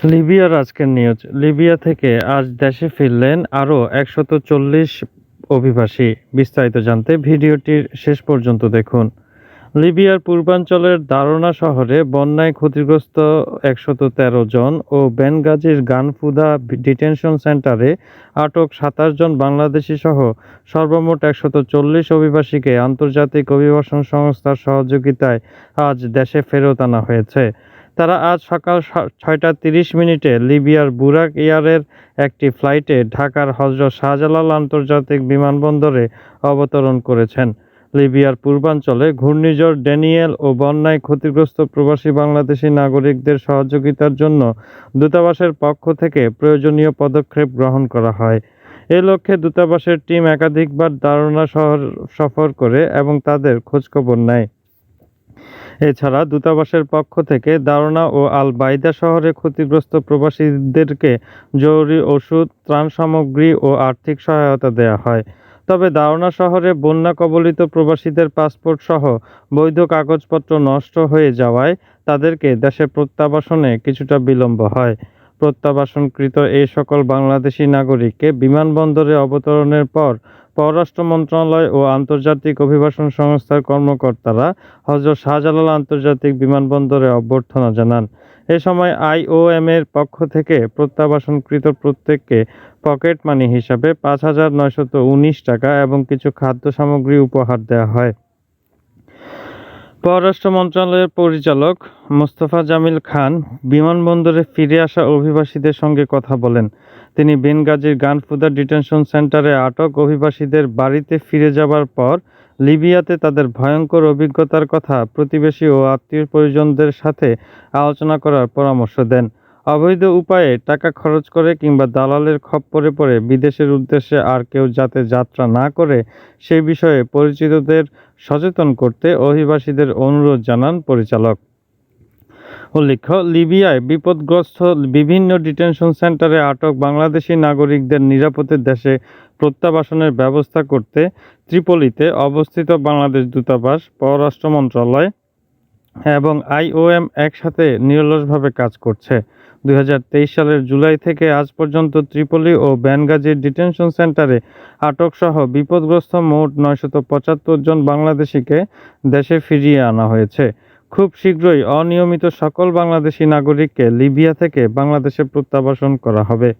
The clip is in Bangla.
লিবিয়ার আজকের নিউজ লিবিয়া থেকে আজ দেশে ফিরলেন আরও একশত চল্লিশ অভিবাসী। বিস্তারিত জানতে ভিডিওটির শেষ পর্যন্ত দেখুন। লিবিয়ার পূর্বাঞ্চলের দারোনা শহরে বন্যায় ক্ষতিগ্রস্ত একশত তেরো জন ও বেনগাজির গানফুদা ডিটেনশন সেন্টারে আটক সাতাশ জন বাংলাদেশি সহ সর্বমোট একশত চল্লিশ অভিবাসীকে আন্তর্জাতিক অভিবাসন সংস্থার সহযোগিতায় আজ দেশে ফেরত আনা হয়েছে। তারা আজ সকাল ছয়টা তিরিশ মিনিটে লিবিয়ার বুরাক এয়ারের একটি ফ্লাইটে ঢাকার হজরত শাহজালাল আন্তর্জাতিক বিমানবন্দরে অবতরণ করেছেন। লিবিয়ার পূর্বাঞ্চলে ঘূর্ণিঝড় ড্যানিয়েল ও বন্যায় ক্ষতিগ্রস্ত প্রবাসী বাংলাদেশি নাগরিকদের সহযোগিতার জন্য দূতাবাসের পক্ষ থেকে প্রয়োজনীয় পদক্ষেপ গ্রহণ করা হয়। এ লক্ষ্যে দূতাবাসের টিম একাধিকবার দারুণা শহর সফর করে এবং তাদের খোঁজখবর নেয়। এছাড়া দূতাবাসের পক্ষ থেকে দারোনা ও আল বাইদা শহরে ক্ষতিগ্রস্ত প্রবাসীদেরকে জরুরি ওষুধ, ত্রাণ সামগ্রী ও আর্থিক সহায়তা দেওয়া হয়। তবে দারোনা শহরে বন্যা কবলিত প্রবাসীদের পাসপোর্ট সহ বৈধ কাগজপত্র নষ্ট হয়ে যাওয়ায় তাদেরকে দেশে প্রত্যাবাসনে কিছুটা বিলম্ব হয়। প্রত্যাবাসনকৃত এই সকল বাংলাদেশি নাগরিককে বিমানবন্দরে অবতরণের পর পররাষ্ট্র মন্ত্রণালয় ও আন্তর্জাতিক অভিবাসন সংস্থার কর্মকর্তারা হজরত শাহজালাল আন্তর্জাতিক বিমানবন্দরে অভ্যর্থনা জানান। এ সময় আইওএম এর পক্ষ থেকে প্রত্যাবাসনকৃত প্রত্যেককে পকেট মানি হিসাবে পাঁচ হাজার উনিশ টাকা এবং কিছু খাদ্য সামগ্রী উপহার দেওয়া হয়। পররাষ্ট্র মন্ত্রণালয়ের পরিচালক মোস্তফা জামিল খান বিমানবন্দরে ফিরে আসা অভিবাসীদের সঙ্গে কথা বলেন। তিনি বেনগাজির গানফুদা ডিটেনশন সেন্টারে আটক অভিবাসীদের বাড়িতে ফিরে যাবার পর লিবিয়াতে তাদের ভয়ঙ্কর অভিজ্ঞতার কথা প্রতিবেশী ও আত্মীয় পরিজনদের সাথে আলোচনা করার পরামর্শ দেন। অবৈধ উপায়ে টাকা খরচ করে কিংবা দালালের খপ্পরে পড়ে বিদেশের উদ্দেশ্যে আর কেউ যাতে যাত্রা না করে সে বিষয়ে পরিচিতদের সচেতন করতে অভিবাসীদের অনুরোধ জানান পরিচালক। উল্লেখ্য, লিবিয়ায় বিপদগ্রস্ত বিভিন্ন ডিটেনশন সেন্টারে আটক বাংলাদেশি নাগরিকদের নিরাপদে দেশে প্রত্যাবাসনের ব্যবস্থা করতে ত্রিপলিতে অবস্থিত বাংলাদেশ দূতাবাস, পররাষ্ট্র মন্ত্রণালয় এবং আইওএম একসাথে নিরলসভাবে কাজ করছে। দু হাজার তেইশ সালের জুলাই থেকে আজ পর্যন্ত ত্রিপলি ও ব্যানগাজির ডিটেনশন সেন্টারে আটকসহ বিপদগ্রস্ত মোট নয়শত পঁচাত্তর জন বাংলাদেশিকে দেশে ফিরিয়ে আনা হয়েছে। খুব শীঘ্রই অনিয়মিত সকল বাংলাদেশি নাগরিককে লিবিয়া থেকে বাংলাদেশে প্রত্যাবাসন করা হবে।